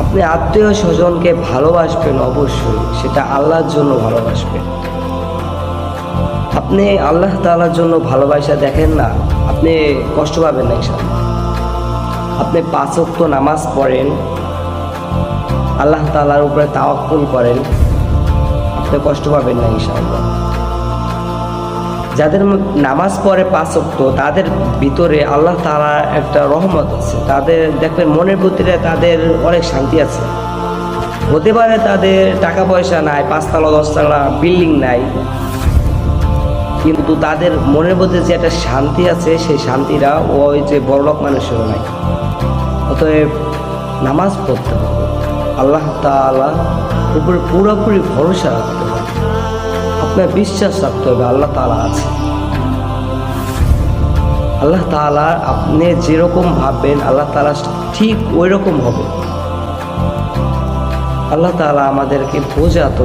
আপনি আত্মীয় স্বজনকে ভালোবাসবেন অবশ্যই, সেটা আল্লাহর জন্য ভালোবাসবেন। আপনি আল্লাহ তাআলার জন্য ভালোবাসা দেখেন না, আপনি কষ্ট পাবেন না ইনশাআল্লাহ। আপনি পাঁচ ওয়াক্ত নামাজ পড়েন, আল্লাহ তাআলার উপরে তাওয়াক্কুল করেন, আপনি কষ্ট পাবেন না ইনশাআল্লাহ। যাদের নামাজ পড়ে পাঁচ ওয়াক্ত, তাদের ভিতরে আল্লাহ তাআলার একটা রহমত আছে। তাদের দেখবেন মনের ভিতরে তাদের অনেক শান্তি আছে। হতে পারে তাদের টাকা পয়সা নাই, পাঁচতলা, দশতলা, বিল্ডিং নাই। কিন্তু তাদের মনের মধ্যে যে একটা শান্তি আছে, সেই শান্তিটা ওই যে বড়লোক মানুষেরও নাই। অতএব নামাজ পড়তে হবে। আল্লাহ তাআলা উপরে পুরোপুরি ভরসা রাখতে আপনার বিশ্বাস রাখতে হবে, আল্লাহ তালা আছে। আল্লাহ তালা আপনি যেরকম ভাববেন, আল্লাহ তালা ঠিক ওই রকম হবে। আল্লাহ তালা আমাদেরকে বোঝা তো